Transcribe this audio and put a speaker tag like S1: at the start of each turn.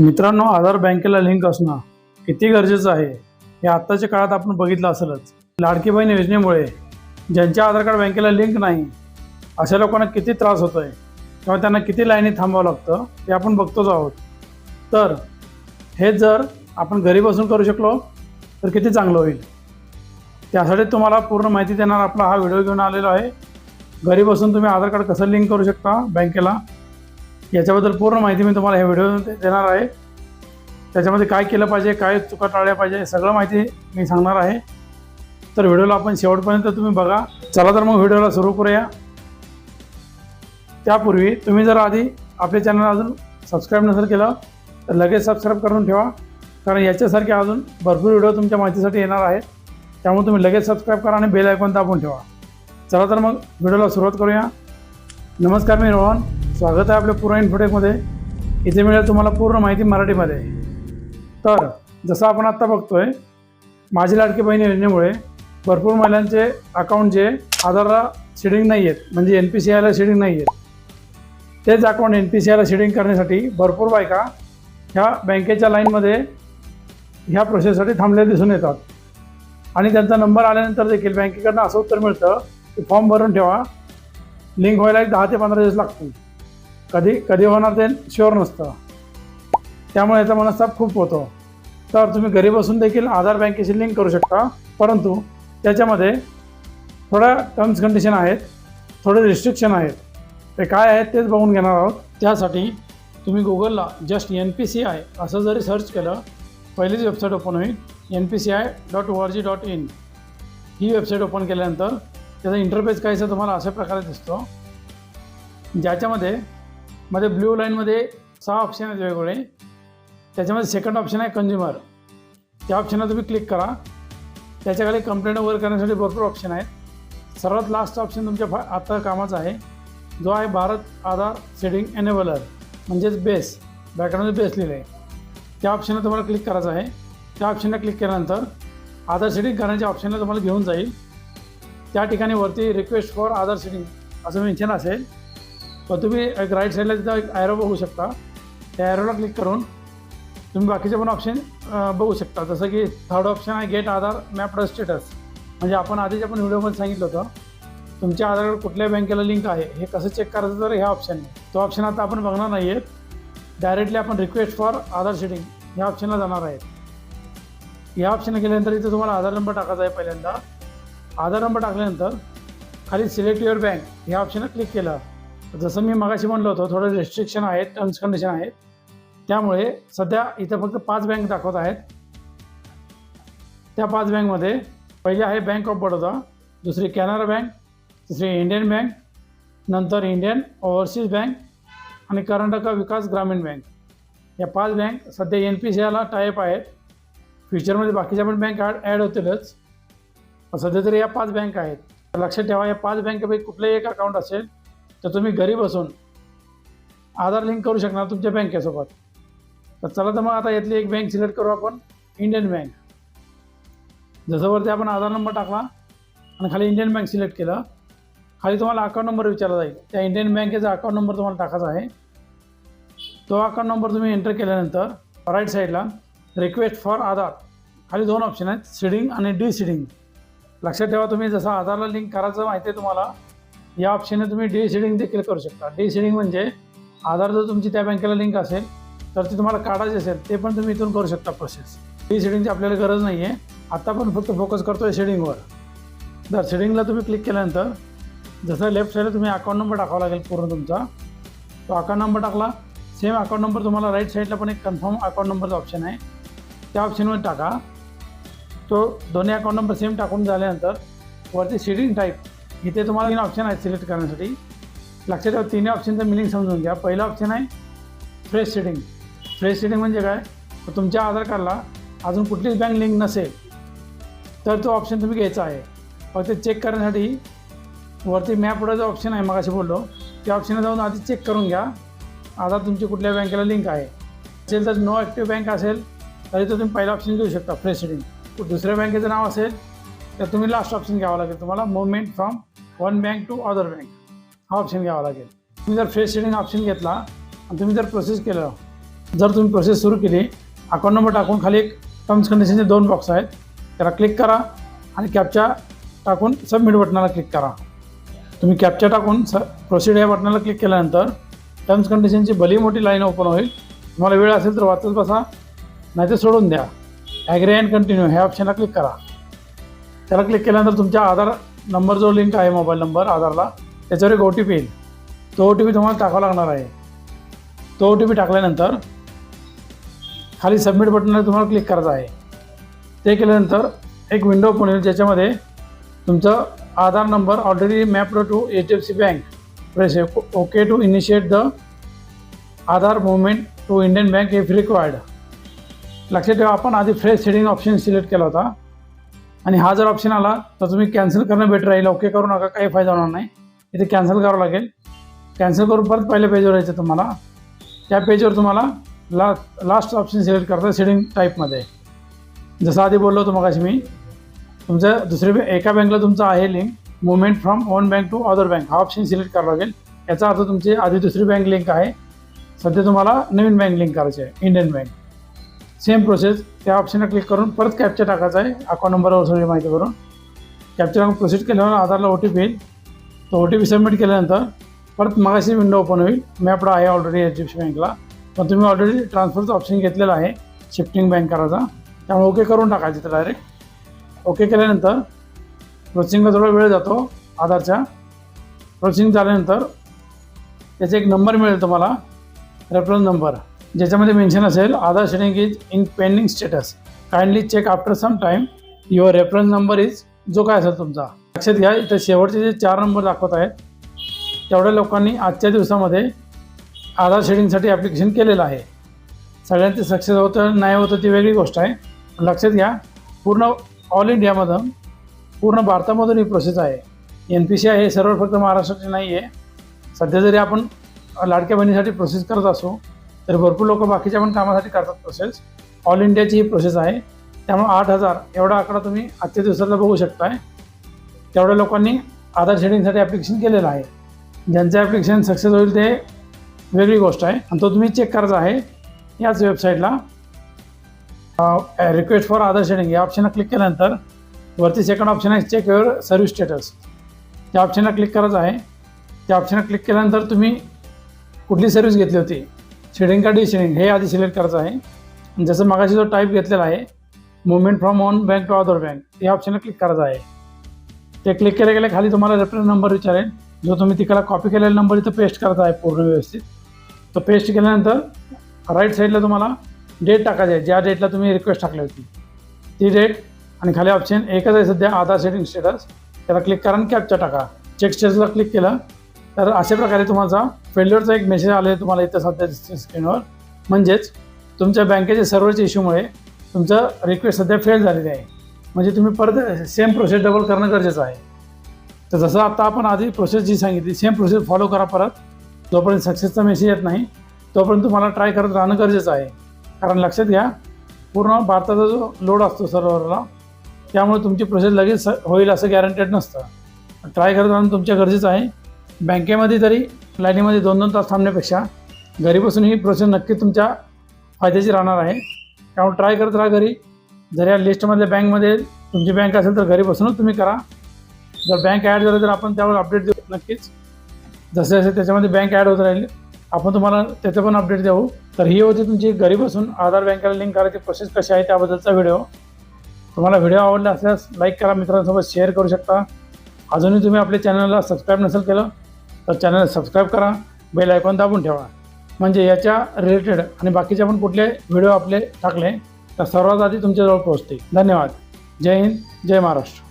S1: मित्रांनो आधार बँकेला लिंक असणं किती गरजेचं आहे हे आत्ताच्या काळात आपण बघितलं असेलच. लाडकी बहीण योजनेमुळे ज्यांच्या आधार कार्ड बँकेला लिंक नाही अशा लोकांना किती त्रास होतो आहे किंवा त्यांना किती लाईनी थांबावं लागतं ते आपण बघतोच आहोत. तर हे जर आपण घरी बसून करू शकलो तर किती चांगलं होईल? त्यासाठी तुम्हाला पूर्ण माहिती देणार आपला हा व्हिडिओ घेऊन आलेला आहे. घरी बसून तुम्ही आधार कार्ड कसं लिंक करू शकता बँकेला? याच्याबद्दल पूर्ण माहिती मी तुम्हाला ह्या व्हिडिओ देणार आहे. त्याच्यामध्ये काय केलं पाहिजे काय चुका टाळल्या पाहिजे सगळं माहिती मी सांगणार आहे. तर व्हिडिओला आपण शेवटपर्यंत तुम्ही बघा. चला तर मग व्हिडिओला सुरू करूया. त्यापूर्वी तुम्ही जर आधी आपले चॅनल अजून सबस्क्राईब नसेल केलं तर लगेच सबस्क्राईब करून ठेवा. कारण याच्यासारखे अजून भरपूर व्हिडिओ तुमच्या माहितीसाठी येणार आहेत. त्यामुळे तुम्ही लगेच सबस्क्राईब करा आणि बेल आयकॉन दाबून ठेवा. चला तर मग व्हिडिओला सुरुवात करूया. नमस्कार मी रोहन. स्वागत आहे आपल्या पूर्ण इन्फोटेकमध्ये इथे मिळेल तुम्हाला पूर्ण माहिती मराठीमध्ये. तर जसं आपण आत्ता बघतोय माझी लाडकी बहीण योजनेमुळे भरपूर महिलांचे अकाउंट जे आधारला शेडिंग नाही आहेत म्हणजे एन पी सी आयला शेडिंग नाही आहेत तेच अकाउंट एन पी सी आयला शेडिंग करण्यासाठी भरपूर बायका ह्या बँकेच्या लाईनमध्ये ह्या प्रोसेससाठी थांबलेल्या दिसून येतात. आणि त्यांचा नंबर आल्यानंतर देखील बँकेकडनं असं उत्तर मिळतं की फॉर्म भरून ठेवा. लिंक व्हायला एक दहा ते पंधरा दिवस लागतील. कधी कधी होणार ते शुअर नसतं. त्यामुळे याचा मनस्ताप खूप होतो. तर तुम्ही घरी बसून देखील आधार बँकेशी लिंक करू शकता. परंतु त्याच्यामध्ये थोड्या टर्म्स कंडिशन आहेत थोडे रिस्ट्रिक्शन आहेत. ते काय आहेत तेच बघून घेणार आहोत. त्यासाठी तुम्ही गुगलला just N P C I असं जरी सर्च केलं पहिलीच वेबसाईट ओपन होईल N P C I dot O R G dot in he website open केल्यानंतर त्याचा इंटरफेस काहीसा तुम्हाला अशा प्रकारे दिसतो. ज्याच्यामध्ये मध्ये ब्ल्यू लाईनमध्ये सहा ऑप्शन आहेत वेगवेगळे. त्याच्यामध्ये सेकंड ऑप्शन आहे कंझ्युमर त्या ऑप्शनला तुम्ही क्लिक करा. त्याच्याखाली कंप्लेंट वगैरे करण्यासाठी भरपूर ऑप्शन आहेत. सर्वात लास्ट ऑप्शन तुमच्या फा आता कामाचा आहे. जो आहे भारत आधार सेडिंग एनेबलर म्हणजेच बेस बॅकग्राऊंड बेस लिहिलं आहे त्या ऑप्शनला तुम्हाला क्लिक करायचं आहे. त्या ऑप्शनला क्लिक केल्यानंतर आधार सेटिंग करण्याच्या ऑप्शनला तुम्हाला घेऊन जाईल. त्या ठिकाणी वरती रिक्वेस्ट फॉर आधार सेटिंग असं मेन्शन असेल. तर तुम्ही एक राईट साईडला तिथं एक ॲरो बघू शकता. त्या ॲरोला क्लिक करून तुम्ही बाकीचे पण ऑप्शन बघू शकता. जसं की थर्ड ऑप्शन आहे गेट आधार मॅप स्टेटस म्हणजे आपण आधीच्या पण व्हिडिओमध्ये सांगितलं होतं तुमच्या आधारवर कुठल्या बँकेला लिंक आहे हे कसं चेक करायचं तर ह्या ऑप्शनने तो ऑप्शन आता आपण बघणार नाही आहेत डायरेक्टली आपण रिक्वेस्ट फॉर आधार सेटिंग ह्या ऑप्शनला जाणार आहेत या ऑप्शनला गेल्यानंतर इथे तुम्हाला आधार नंबर टाकायचा आहे पहिल्यांदा. आधार नंबर टाकल्यानंतर खाली सिलेक्ट युअर बँक ह्या ऑप्शनला क्लिक केलं. जसं मी मगाशी म्हणलं होतं थोडं रेस्ट्रिक्शन आहेत टर्म्स कंडिशन आहेत. त्यामुळे सध्या इथं फक्त पाच बँक दाखवत आहेत. त्या पाच बँकमध्ये पहिली आहे बँक ऑफ बडोदा दुसरी कॅनरा बँक तिसरी इंडियन बँक नंतर इंडियन ओव्हरसीज बँक आणि कर्नाटका विकास ग्रामीण बँक या पाच बँक सध्या एन पी सी आयला टायप आहेत. फ्युचरमध्ये बाकीच्या पण बँक ॲड ॲड होतीलच. सध्या तरी या पाच बँक आहेत. तर लक्षात ठेवा या पाच बँकेपैकी कुठलंही एक अकाउंट असेल तर तुम्ही घरी बसून आधार लिंक करू शकणार तुमच्या बँकेसोबत. तर चला तर मग आता यातली एक बँक सिलेक्ट करू आपण इंडियन बँक. जसंवरती आपण आधार नंबर टाकला आणि खाली इंडियन बँक सिलेक्ट केलं खाली तुम्हाला अकाउंट नंबर विचारला जाईल. त्या इंडियन बँकेचा अकाउंट नंबर तुम्हाला टाकायचा आहे. तो अकाउंट नंबर तुम्ही एंटर केल्यानंतर राईट साईडला रिक्वेस्ट फॉर आधार. खाली दोन ऑप्शन आहेत सीडिंग आणि डी सीडिंग लक्षात ठेवा तुम्ही जसं आधारला लिंक करायचं माहिती आहे तुम्हाला या ऑप्शनने तुम्ही डी शेडिंग देखील करू शकता. डी शेडिंग म्हणजे आधार जर तुमची त्या बँकेला लिंक असेल तर ती तुम्हाला काढायची असेल ते पण तुम्ही इथून करू शकता प्रोसेस डी शेडिंगची आपल्याला गरज नाही आहे आत्ता पण फक्त फोकस करतो आहे शेडिंगवर जर शेडिंगला तुम्ही क्लिक केल्यानंतर जसं लेफ्ट साईडला तुम्ही अकाउंट नंबर टाकावा लागेल पूर्ण तुमचा तो अकाउंट नंबर टाकला. सेम अकाउंट नंबर तुम्हाला राईट साईडला पण एक कन्फर्म अकाउंट नंबरचा ऑप्शन आहे. त्या ऑप्शनमध्ये टाका. तो दोन्ही अकाउंट नंबर सेम टाकून झाल्यानंतर वरती शेडिंग टाईप इथे तुम्हाला तीन ऑप्शन आहेत सिलेक्ट करण्यासाठी. लक्षात ठेवा तिन्ही ऑप्शनचं मिनिंग समजून घ्या. पहिलं ऑप्शन आहे फ्रेश शेडिंग फ्रेश शेडिंग म्हणजे काय? तुमच्या आधार कार्डला अजून कुठलीच बँक लिंक नसेल तर तो ऑप्शन तुम्ही घ्यायचा आहे. फक्त चेक करण्यासाठी वरती मॅपवर जो ऑप्शन आहे मगाशी बोललो त्या ऑप्शनला जाऊन आधी चेक करून घ्या. आधार तुमची कुठल्या बँकेला लिंक आहे. असेल तर नो ॲक्टिव्ह बँक असेल तरी तो तुम्ही पहिला ऑप्शन घेऊ शकता फ्रेश शेडिंग दुसऱ्या बँकेचं नाव असेल तर तुम्ही लास्ट ऑप्शन घ्यावा लागेल तुम्हाला. Movement from one bank to other bank हा ऑप्शन घ्यावा लागेल. तुम्ही जर फ्रेश शेडिंग ऑप्शन घेतला आणि तुम्ही जर प्रोसेस केलं जर तुम्ही प्रोसेस सुरू केली अकाउंट नंबर टाकून खाली एक टर्म्स कंडिशनचे दोन बॉक्स आहेत. त्याला क्लिक करा आणि कॅपच्या टाकून सबमिट बटनाला क्लिक करा. तुम्ही कॅपच्या टाकून स प्रोसिड या बटनाला क्लिक केल्यानंतर टर्म्स कंडिशनची भली मोठी लाईन ओपन होईल. तुम्हाला वेळ असेल तर वाचत बसा नाही तर सोडून द्या. ॲग्री अँड कंटिन्यू ह्या ऑप्शनला क्लिक करा. त्याला क्लिक केल्यानंतर तुमच्या आधार नंबर जो लिंक आहे मोबाईल नंबर आधारला त्याच्यावर एक ओ टी पी येईल. तो ओ टी पी तुम्हाला टाकावा लागणार आहे. तो ओ टी पी टाकल्यानंतर खाली सबमिट बटनला तुम्हाला क्लिक करायचं आहे. ते केल्यानंतर एक विंडो ओपन होईल ज्याच्यामध्ये तुमचं Aadhaar number already map to H D F C bank press okay to initiate the Aadhaar movement to Indian bank if required लक्षात ठेवा आपण आधी फ्रेश सेडिंग ऑप्शन सिलेक्ट केला होता. आणि हा जर ऑप्शन आला तर तुम्ही कॅन्सल करणं बेटर राहील ओके करू नका काही फायदा होणार नाही. इथे कॅन्सल करावं लागेल. कॅन्सल करून परत पहिल्या पेजवर यायचं तुम्हाला. त्या पेजवर तुम्हाला ला लास्ट ऑप्शन सिलेक्ट करता सेडिंग टाईपमध्ये जसं आधी बोललो होतो मगाशी मी. तुमचं दुसरी एका बँकला तुमचं आहे link movement from one bank to other bank हा ऑप्शन सिलेक्ट करावा लागेल. याचा अर्थ तुमची आधी दुसरी बँक लिंक आहे. सध्या तुम्हाला नवीन बँक लिंक करायची आहे इंडियन बँक सेम प्रोसेस त्या ऑप्शनला क्लिक करून परत कॅप्चर टाकायचा आहे. अकाउंट नंबरवर सगळी माहिती करून. कॅप्चर टाकून प्रोसेस केल्यावर आधारला ओ टी पी येईल. तो ओ टी पी सबमिट केल्यानंतर परत मगाशी विंडो ओपन होईल. मॅपडा आहे already H D F C बँकला पण तुम्ही ऑलरेडी ट्रान्सफरचं ऑप्शन घेतलेलं आहे. शिफ्टिंग बँक करायचा. त्यामुळे ओके करून टाकायचं तर डायरेक्ट ओके केल्यानंतर प्रोसेसिंगला थोडा वेळ जातो आधारच्या. प्रोसेसिंग झाल्यानंतर त्याचा एक नंबर मिळेल तुम्हाला. रेफरन्स नंबर ज्याच्यामध्ये मेन्शन असेल Aadhaar seeding is in pending status kindly check after some time your reference number is जो काय असेल तुमचा. लक्षात घ्या इथं शेवटचे जे चार नंबर दाखवत आहेत तेवढ्या लोकांनी आजच्या दिवसामध्ये आधार शेडिंगसाठी ॲप्लिकेशन केलेलं आहे. सगळ्यांचे सक्सेस होतं नाही होतं ती वेगळी गोष्ट आहे. पण लक्षात घ्या पूर्ण ऑल इंडियामधून पूर्ण भारतामधून ही प्रोसेस आहे. एन पी सी आहे हे सर्व फक्त महाराष्ट्राची नाही आहे सध्या जरी आपण लाडक्या बहिणीसाठी प्रोसेस करत असू तर भरपूर लोक बाकीच्या पण कामासाठी करतात प्रोसेस ऑल इंडियाची ही प्रोसेस आहे. त्यामुळे आठ हजार एवढा आकडा तुम्ही आजच्या दिवसातला बघू शकताय. तेवढ्या लोकांनी आधार शेडिंगसाठी ॲप्लिकेशन केलेलं आहे. ज्यांचं ॲप्लिकेशन सक्सेस होईल ते वेगळी गोष्ट आहे. आणि तो तुम्ही चेक करायचा आहे याच वेबसाईटला रिक्वेस्ट फॉर आधार शेडिंग या ऑप्शनला क्लिक केल्यानंतर वरती सेकंड ऑप्शन आहे चेक युअर सर्व्हिस स्टेटस त्या ऑप्शनला क्लिक करायचं आहे. त्या ऑप्शनला क्लिक केल्यानंतर तुम्ही कुठली सर्व्हिस घेतली होती? शेडिंग का डी शेडिंग हे आधी सिलेक्ट करायचं आहे. जसं मागाशी जो टाईप घेतलेला आहे movement from one bank to other bank या ऑप्शनला क्लिक करायचं आहे. ते क्लिक केल्या गेल्या खाली तुम्हाला रेफरन्स नंबर विचारेल. जो तुम्ही तिकडे कॉपी केलेला नंबर इथं पेस्ट करायचा आहे पूर्ण व्यवस्थित. तो पेस्ट केल्यानंतर राईट साईडला तुम्हाला डेट टाकायची आहे. ज्या डेटला तुम्ही रिक्वेस्ट टाकली होती. ती डेट आणि खाली ऑप्शन एकच आहे सध्या आधार सेटिंग स्टेटस त्याला क्लिक करा आणि कॅपचा टाका. चेक स्टेटसला क्लिक केलं तर अशा प्रकारे तुम्हाला फेल्युअरचा एक मेसेज आले तुम्हाला इथं सध्या दिसते स्क्रीनवर म्हणजेच तुमच्या बँकेच्या सर्व्हरच्या इश्यूमुळे तुमचं रिक्वेस्ट सध्या फेल झालेली आहे. म्हणजे तुम्ही परत सेम प्रोसेस डबल करणं गरजेचं आहे. तर जसं आता आपण आधी प्रोसेस जी सांगितली सेम प्रोसेस फॉलो करा परत. जोपर्यंत सक्सेसचा मेसेज येत नाही तोपर्यंत तुम्हाला ट्राय करत राहणं गरजेचं आहे. कारण लक्षात घ्या पूर्ण भारताचा जो लोड असतो सर्व्हरला त्यामुळे तुमची प्रोसेस लगेच स- होईल असं गॅरंटेड नसतं. ट्राय करत राहणं तुमच्या गरजेचं आहे. बँकेमध्ये तरी लाईनीमध्ये दोन दोन तास थांबण्यापेक्षा घरी बसून ही प्रोसेस नक्की तुमच्या फायद्याची राहणार आहे. त्यामुळे ट्राय करत राहा घरी. जर या लिस्टमधल्या बँकमध्ये तुमची बँक असेल तर घरी बसूनच तुम्ही करा. जर बँक ॲड झालं तर आपण त्यावर अपडेट देऊ नक्कीच. जसे जसे त्याच्यामध्ये बँक ॲड होत राहील आपण तुम्हाला त्याचं पण अपडेट देऊ. तर ही होती तुमची घरी बसून आधार बँकेला लिंक करायची प्रोसेस कशी आहे त्याबद्दलचा व्हिडिओ तुम्हाला व्हिडिओ आवडला असल्यास लाईक करा मित्रांसोबत शेअर करू शकता. अजूनही तुम्ही आपल्या चॅनलला सबस्क्राईब नसेल केलं तर चॅनल सबस्क्राईब करा बेल आयकॉन दाबून ठेवा. म्हणजे याच्या रिलेटेड आणि बाकीचे पण कुठले व्हिडिओ आपले टाकले तर सर्वात आधी तुमच्याजवळ पोहोचते धन्यवाद. जय हिंद जय महाराष्ट्र.